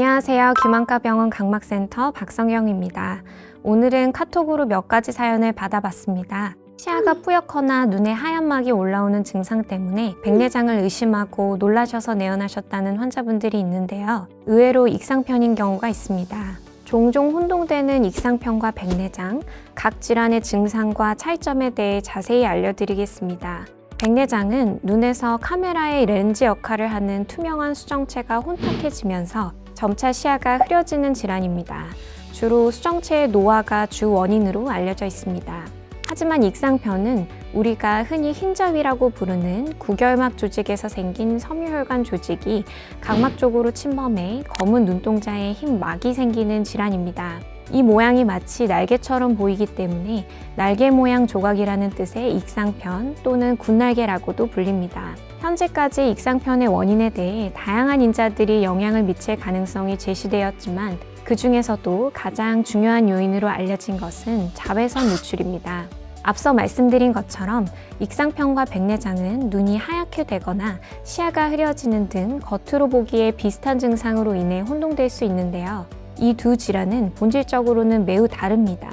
안녕하세요. 김한가 병원 각막센터 박성영입니다. 오늘은 카톡으로 몇 가지 사연을 받아봤습니다. 시야가 뿌옇거나 눈에 하얀 막이 올라오는 증상 때문에 백내장을 의심하고 놀라셔서 내원하셨다는 환자분들이 있는데요. 의외로 익상편인 경우가 있습니다. 종종 혼동되는 익상편과 백내장, 각 질환의 증상과 차이점에 대해 자세히 알려드리겠습니다. 백내장은 눈에서 카메라의 렌즈 역할을 하는 투명한 수정체가 혼탁해지면서 점차 시야가 흐려지는 질환입니다. 주로 수정체의 노화가 주 원인으로 알려져 있습니다. 하지만 익상편은 우리가 흔히 흰자위라고 부르는 구결막 조직에서 생긴 섬유혈관 조직이 각막 쪽으로 침범해 검은 눈동자에 흰 막이 생기는 질환입니다. 이 모양이 마치 날개처럼 보이기 때문에 날개 모양 조각이라는 뜻의 익상편 또는 군날개라고도 불립니다. 현재까지 익상편의 원인에 대해 다양한 인자들이 영향을 미칠 가능성이 제시되었지만 그 중에서도 가장 중요한 요인으로 알려진 것은 자외선 노출입니다. 앞서 말씀드린 것처럼 익상편과 백내장은 눈이 하얗게 되거나 시야가 흐려지는 등 겉으로 보기에 비슷한 증상으로 인해 혼동될 수 있는데요. 이 두 질환은 본질적으로는 매우 다릅니다.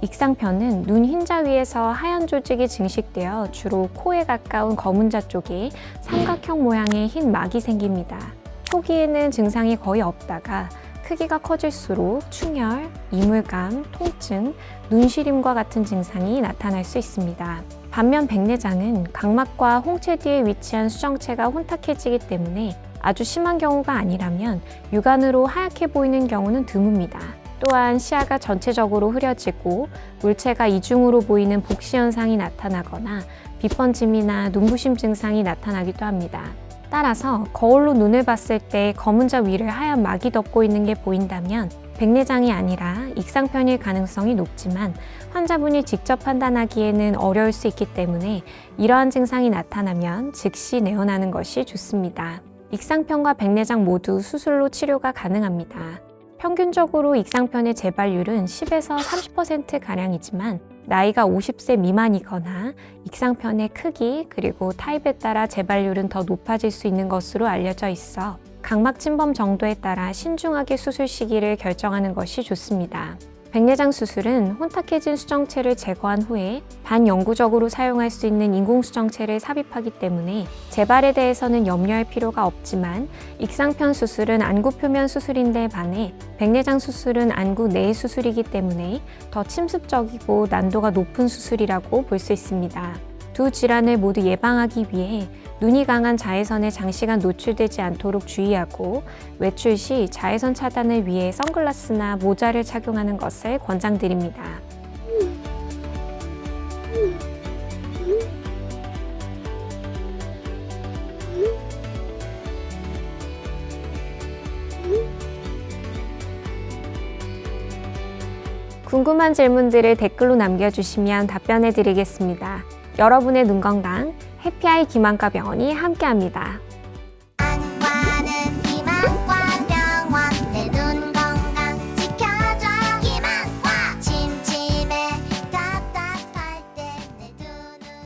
익상편은 눈 흰자 위에서 하얀 조직이 증식되어 주로 코에 가까운 검은자 쪽에 삼각형 모양의 흰 막이 생깁니다. 초기에는 증상이 거의 없다가 크기가 커질수록 충혈, 이물감, 통증, 눈시림과 같은 증상이 나타날 수 있습니다. 반면 백내장은 각막과 홍채 뒤에 위치한 수정체가 혼탁해지기 때문에 아주 심한 경우가 아니라면 육안으로 하얗게 보이는 경우는 드뭅니다. 또한 시야가 전체적으로 흐려지고 물체가 이중으로 보이는 복시 현상이 나타나거나 비번짐이나 눈부심 증상이 나타나기도 합니다. 따라서 거울로 눈을 봤을 때 검은 자 위를 하얀 막이 덮고 있는 게 보인다면 백내장이 아니라 익상편일 가능성이 높지만 환자분이 직접 판단하기에는 어려울 수 있기 때문에 이러한 증상이 나타나면 즉시 내원하는 것이 좋습니다. 익상편과 백내장 모두 수술로 치료가 가능합니다. 평균적으로 익상편의 재발률은 10에서 30%가량이지만 나이가 50세 미만이거나 익상편의 크기 그리고 타입에 따라 재발률은 더 높아질 수 있는 것으로 알려져 있어 각막 침범 정도에 따라 신중하게 수술 시기를 결정하는 것이 좋습니다. 백내장 수술은 혼탁해진 수정체를 제거한 후에 반영구적으로 사용할 수 있는 인공수정체를 삽입하기 때문에 재발에 대해서는 염려할 필요가 없지만 익상편 수술은 안구 표면 수술인데 반해 백내장 수술은 안구 내 수술이기 때문에 더 침습적이고 난도가 높은 수술이라고 볼 수 있습니다. 두 질환을 모두 예방하기 위해 눈이 강한 자외선에 장시간 노출되지 않도록 주의하고 외출 시 자외선 차단을 위해 선글라스나 모자를 착용하는 것을 권장드립니다. 궁금한 질문들을 댓글로 남겨주시면 답변해 드리겠습니다. 여러분의 눈 건강 해피아이 김한가 병원이 함께합니다.